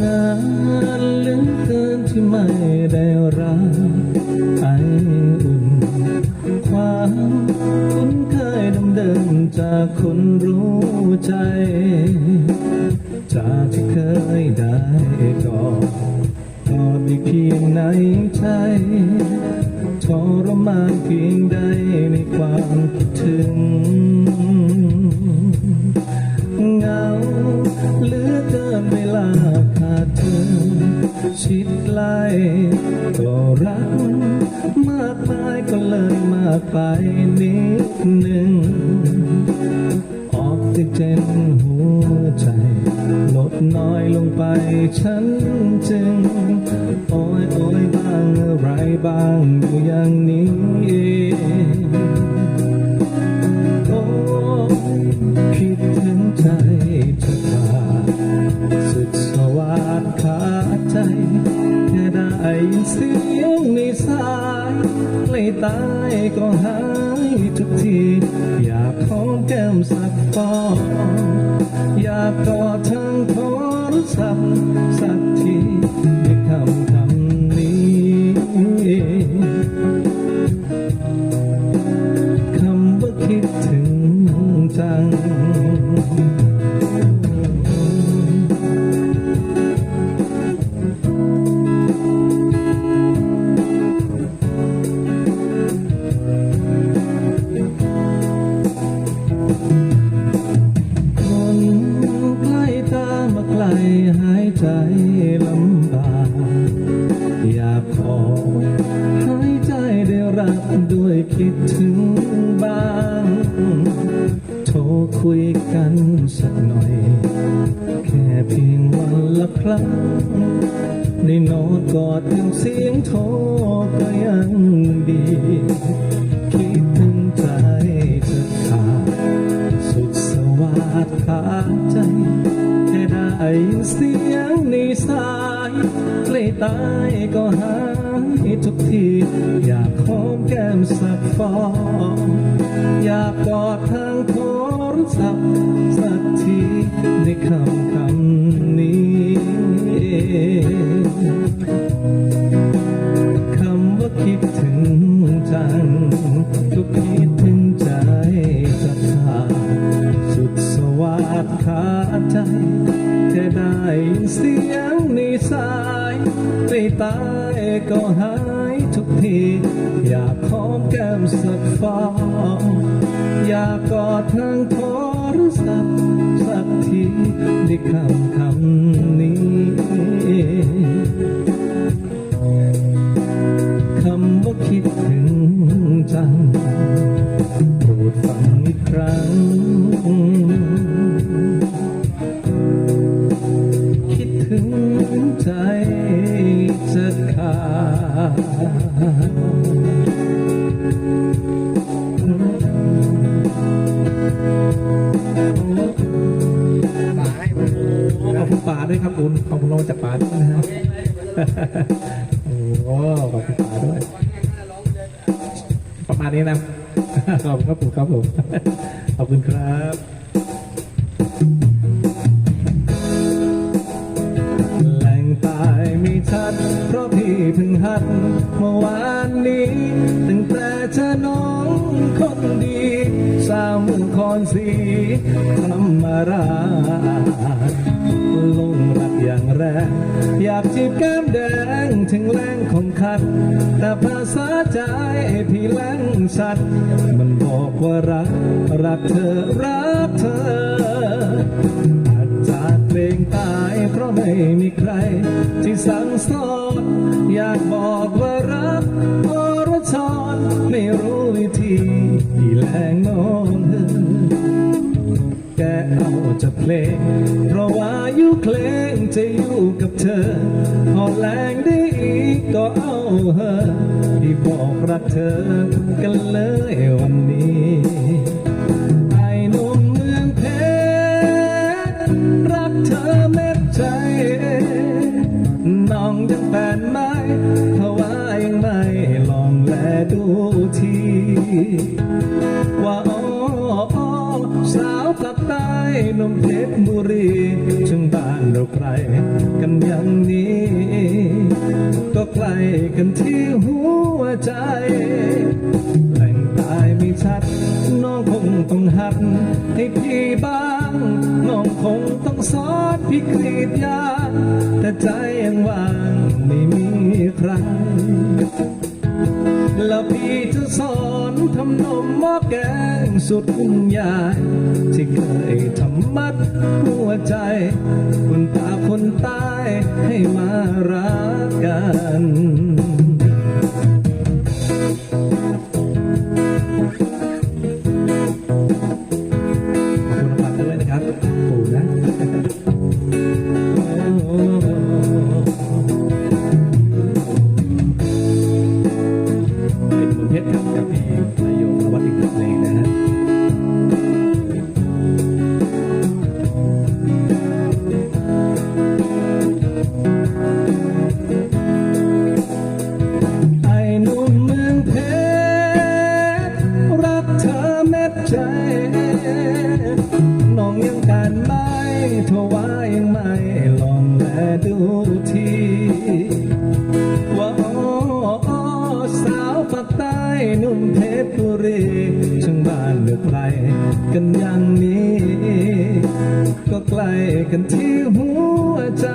นานเหลือเกินที่ไม่ได้รักไออุ่น ความคุ้นเคยเดิมจากคนรู้ใจ จากที่เคยได้กอดกอดอีกเพียงในใจทรมานเพียง ชิดไกลก็รักมากมายก็เลยมากไปนิดหนึ่งออกซิเจนหัวใจลดน้อยลงไปฉันจึง โอ้ยโอ้ยบ้างอะไรบ้างอยู่อย่างนี้ ตายก็หายทุกที อยากหอแก้มสักฟองอยากกอดทั้งโทรศัพท์สักทีในคำคำนี้คำว่าคิดถึงจัง คุยกันสักหน่อย แค่เพียงวันละครั้งได้นอนกอดถึงเสียงโทรก็ยังดี คิดถึงใจจะขาดสุดสวัสดขาดใจแค่ได้ยินเสียงในสายใกล้ตายก็หายทุกทีอยากหอมแก้มสักฟองอยากกอดทางโทร ศัพท์สักทีในคำคำนี้ คำว่าคิดถึงจังก็คิดถึงใจจะขาดสุดสวัสดขาดใจแค่ได้ยินเสียงในสายไปตายก็หายทุกที อยากหอมแก้มสักฟองอยากกอดทางโทรศัพท์สักทีได้คำคำ ด้วยครับคุณขอบคุณลงจากป๋าด้วยนะฮะโอ้โหขอบคุณป๋าด้วย ประมาณนี้นะขอบคุณครับผมครับผมขอบคุณครับแหล่งตายไม่ชัด เพราะพี่เพิ่งหัดเมื่อวานนี้ ตั้งแต่เจอน้องคนดี สาวเมืองคอนสีธรรมราลงรักอย่างแรงอยากจีบแก้มแดงถึงแรงของคัด แต่ภาษาใจพี่แรงชัด มันบอกว่ารัก รักเธอ รักเธออาจจากเพลงตายเพราะไม่มีใคร ที่สั่งสอนอยากบอกว่ารักอรชรไม่รู้ เพลง เพราะว่าอยู่เพลงจะอยู่กับเธอพอแรงได้อีกก็เอาเธอที่บอกรักเธอกันเลยวันนี้ไอ้หนุ่มเมืองเพชรรักเธอเม็ดใจ น้องยังแฟนไหมเพราะว่ายังไม่ลองแลดูที อ๋อสาวภานเรบุรีจึงบาเราใครกันอย่างนี้ก็ใกล้กันที่หัวใจแหล่งตายไม่ชัด น้องคงต้องหัด ให้พี่บ้าง น้องคงต้องสอนพี่กรีดยาแต่ใจยังว่างไม่มีใครแล้วพี่จะสอน ทำนมหม้อแกงสุดคุ้งยายที่เคยทำมัดหัวใจ คนตาคนตายให้มารักกัน นุ่มเพชรบุรีช่างบ้านเลือกใครกันอย่างนี้ ก็ใกล้กันที่หัวใจ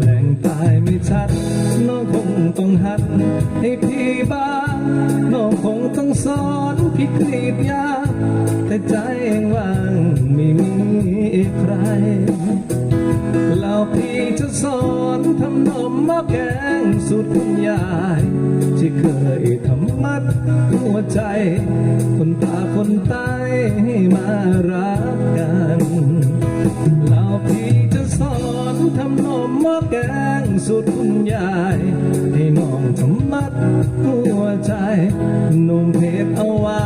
แหล่งตายไม่ชัด น้องคงต้องหัด ให้พี่บ้างน้องคงต้องสอนพี่กรีดยาแต่ใจยังว่างไม่มีใคร แล้วพี่จะสอนทำนมหม้อแกงสูตรคุณยาย ที่เคยทำมัดหัวใจ คนตาคนใต้ให้มารักกันแล้วพี่จะสอนทำนมหม้อแกงสูตรคุณยาย ให้น้องทำมัดหัวใจนุ่มเพชรเอาไว้